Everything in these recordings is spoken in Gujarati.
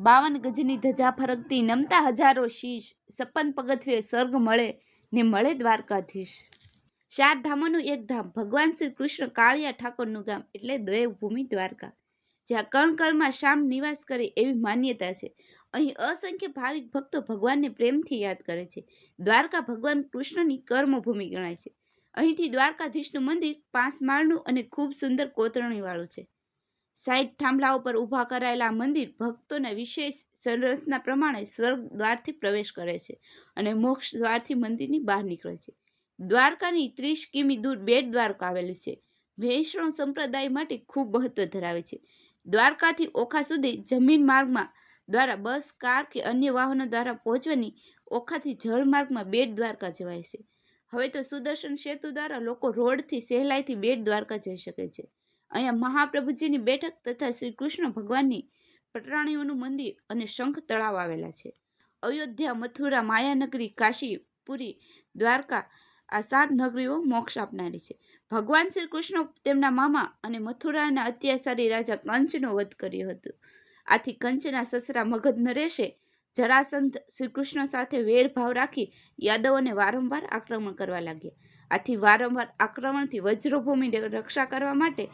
બાવન ગજની ધજા ફરકતી નમતા હજારો શીશ, સપન પગથિયે સ્વર્ગ મળે ને મળે દ્વારકાધીશ. ચાર ધામોનું એક ધામ, ભગવાન શ્રી કૃષ્ણ કાળિયા ઠાકોરનું ગામ, એટલે દેવભૂમિ દ્વારકા. જ્યાં કણકણમાં શામ નિવાસ કરે એવી માન્યતા છે. અહીં અસંખ્ય ભાવિક ભક્તો ભગવાનને પ્રેમથી યાદ કરે છે. દ્વારકા ભગવાન કૃષ્ણની કર્મભૂમિ ગણાય છે. અહીંથી દ્વારકાધીશનું મંદિર પાંચ માળનું અને ખૂબ સુંદર કોતરણીવાળું છે. સાઈઠ થાંભલા ઉપર ઊભા કરાયેલા મંદિર ભક્તોના વિશેષ સંરચના પ્રમાણે સ્વર્ગ દ્વારથી પ્રવેશ કરે છે અને મોક્ષ દ્વારથી મંદિરની બહાર નીકળે છે. દ્વારકાની ત્રીસ કિમી દૂર બેટ દ્વારકા આવેલું છે. વૈષ્ણવ સંપ્રદાય માટે ખૂબ મહત્વ ધરાવે છે. દ્વારકાથી ઓખા સુધી જમીન માર્ગમાં દ્વારા બસ, કાર કે અન્ય વાહનો દ્વારા પહોંચવાની ઓખાથી જળમાર્ગમાં બેટ દ્વારકા જવાય છે. હવે તો સુદર્શન સેતુ દ્વારા લોકો રોડથી સહેલાઈથી બેટ દ્વારકા જઈ શકે છે. અહીંયા મહાપ્રભુજીની બેઠક તથા શ્રી કૃષ્ણ ભગવાનની પટરાણીઓનું મંદિર અને શંખ તળાવ આવેલા છે. અયોધ્યા, મથુરા, માયાનગરી, કાશી, પુરી, દ્વારકા આ સાત નગરીઓ મોક્ષ આપનારી છે. ભગવાન શ્રી કૃષ્ણ તેમના મામા અને મથુરાના અત્યાચારી રાજા કંચનો વધ કર્યો હતો. આથી કંચના સસરા મગધ નરેશે જરાસંધ શ્રી કૃષ્ણ સાથે વેરભાવ રાખી યાદવોને વારંવાર આક્રમણ કરવા લાગ્યા. આથી વારંવાર આક્રમણથી વજ્રભૂમિને રક્ષા કરવા માટે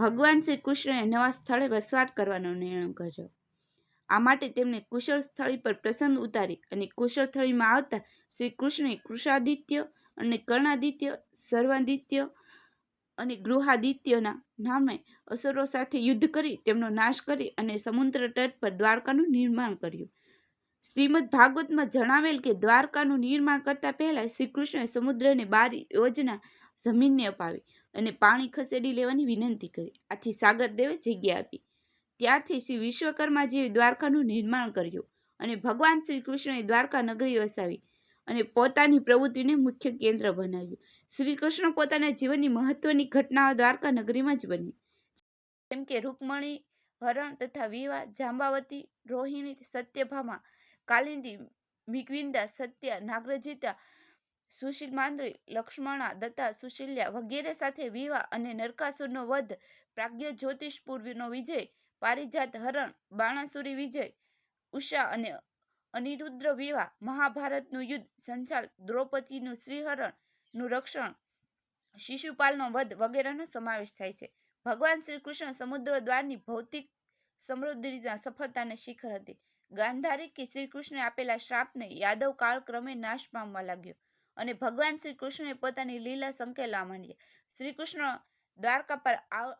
ભગવાન શ્રી કૃષ્ણએ નવા સ્થળે વસવાટ કરવાનો નિર્ણય કર્યો. આ માટે તેમણે કુશળ સ્થળી પર પ્રસંગ ઉતારી અને કુશળ સ્થળીમાં આવતા શ્રી કૃષ્ણે કૃષાદિત્ય અને કર્ણાદિત્ય, સર્વાદિત્ય અને ગૃહાદિત્યના નામે અસુરો સાથે યુદ્ધ કરી તેમનો નાશ કરી અને સમુદ્ર તટ પર દ્વારકાનું નિર્માણ કર્યું. શ્રીમદ ભાગવતમાં જણાવેલ કે દ્વારકાનું નિર્માણ કરતા પહેલા શ્રી કૃષ્ણએ સમુદ્રને બાર યોજના જમીનને અપાવી. અને પાણી ખસેડી લેવાની વિનંતી કરી. આથી સાગરદેવે જગ્યા આપી. ત્યારથી શ્રી વિશ્વકર્મા જેવી દ્વારકાનું નિર્માણ કર્યું અને ભગવાન શ્રી કૃષ્ણએ દ્વારકા નગરી વસાવી અને પોતાની પ્રવૃત્તિને મુખ્ય કેન્દ્ર બનાવ્યું. શ્રી કૃષ્ણ પોતાના જીવનની મહત્વની ઘટનાઓ દ્વારકા નગરીમાં જ બની. જેમ કે રૂકમણી, હરણ તથા વિવાહ, જાંબાવતી, રોહિણી, સત્યભામા, કાલિંદી મિગવિંદા સત્યા, નાગરજીતા સુશીલ માંદ્રી લક્ષ્મણા, દત્તા, સુશીલ્યા વગેરે સાથે વિવાહ અને નરકાસુરનો વધ, પ્રાગ્ય પૂર્વનો વિજય, પારિજાત હરણ, બાણાસુરી વિજય, ઉષા અને અનિરુદ્ર વિવાહ, મહાભારતનું યુદ્ધ સંચાલ દ્રૌપદીનું શ્રીહરણનું રક્ષણ, શિશુપાલનો વધ વગેરેનો સમાવેશ થાય છે. ભગવાન શ્રી કૃષ્ણ સમુદ્ર દ્વારની ભૌતિક સમૃદ્ધિના સફળતાને શિખર હતી. ગાંધારી કે શ્રી કૃષ્ણે આપેલા શ્રાપને યાદવ કાળક્રમે નાશ પામવા લાગ્યો. અને ભગવાન શ્રી કૃષ્ણે પોતાની લીલા સંકેલવા માંડ્યા શ્રી કૃષ્ણ દ્વારકા પર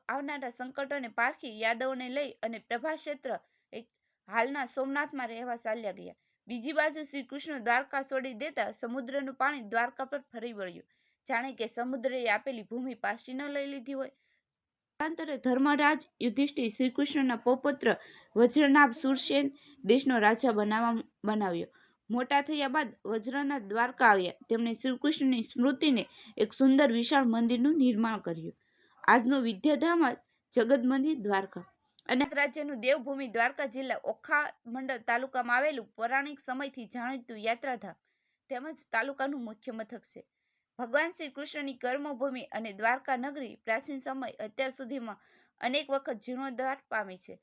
આવનારા સંકટોને પારખી યાદવોને લઈ અને પ્રભા ક્ષેત્ર એક હાલના સોમનાથમાં રહેવા ચાલ્યા ગયા. બીજી બાજુ શ્રી કૃષ્ણ દ્વારકા છોડી દેતા સમુદ્રનું પાણી દ્વારકા પર ફરી વળ્યું. જાણે કે સમુદ્રએ આપેલી ભૂમિ પાછી ન લઈ લીધી હોય. કાલાંતરે ધર્મરાજ યુધિષ્ઠિર શ્રી કૃષ્ણના પોપુત્ર વજ્રનાભ સુરસેન દેશનો રાજા બનાવવા, બનાવ્યો. મોટા થયા બાદ વજ્રનાથ દ્વારકા આવ્યા. તેમણે શ્રીકૃષ્ણની સ્મૃતિને એક સુંદર વિશાળ મંદિરનું નિર્માણ કર્યું. આજનું વિદ્યાધામ જગત મંદિર દ્વારકા. અને રાજ્યનું દેવભૂમિ દ્વારકા જિલ્લા ઓખા મંડળ તાલુકામાં આવેલું પૌરાણિક સમયથી જાણીતું યાત્રાધામ તેમજ તાલુકાનું મુખ્ય મથક છે. ભગવાન શ્રી કૃષ્ણની કર્મભૂમિ અને દ્વારકા નગરી પ્રાચીન સમય અત્યાર સુધીમાં અનેક વખત જીર્ણોદ્ધાર પામી છે.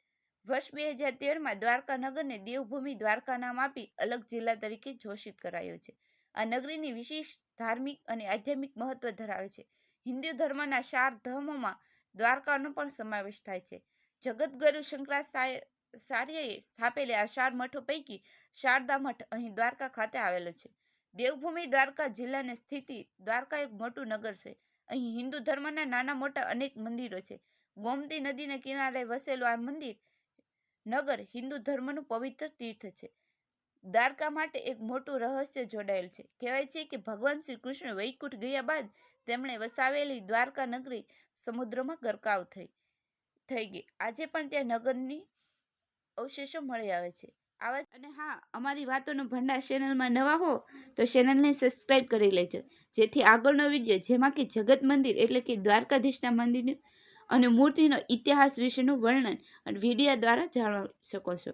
વર્ષ બે હજાર તેરમાં દ્વારકા નગરને દેવભૂમિ દ્વારકા નામ આપી અલગ જિલ્લા તરીકે ઘોષિત કરાયો છે. આ નગરીની વિશેષ ધાર્મિક અને આધ્યાત્મિક મહત્વ ધરાવે છે. હિન્દુ ધર્મના ચાર ધર્મોમાં દ્વારકાનો પણ સમાવેશ થાય છે. જગતગુરુ શંકરાચાર્યએ સ્થાપેલા આ ચાર મઠો પૈકી શારદા મઠ અહીં દ્વારકા ખાતે આવેલો છે. દેવભૂમિ દ્વારકા જિલ્લાની સ્થિતિ દ્વારકા એક મોટું નગર છે. અહીં હિન્દુ ધર્મના નાના મોટા અનેક મંદિરો છે. ગોમતી નદીના કિનારે વસેલું આ મંદિર નગર હિન્દુ ધર્મનું પવિત્ર તીર્થ છે. દ્વારકા માટે એક મોટું રહસ્ય જોડાયેલ છે. કહેવાય છે કે ભગવાન શ્રી કૃષ્ણ વૈકુંઠ ગયા બાદ તેમણે વસાવેલી દ્વારકા નગરી સમુદ્રમાં ગરકાવ થઈ થઈ ગઈ. આજે પણ ત્યાં નગરની અવશેષો મળી આવે છે. આવા અને હા, અમારી વાતોનો ભંડાર ચેનલમાં નવા હો તો ચેનલને સબસ્ક્રાઈબ કરી લેજો. જેથી આગળનો વીડિયો જેમાં કે જગત મંદિર એટલે કે દ્વારકાધીશના મંદિરનું અને મૂર્તિનો ઇતિહાસ વિશેનું વર્ણન અને વીડિયો દ્વારા જાણી શકો છો.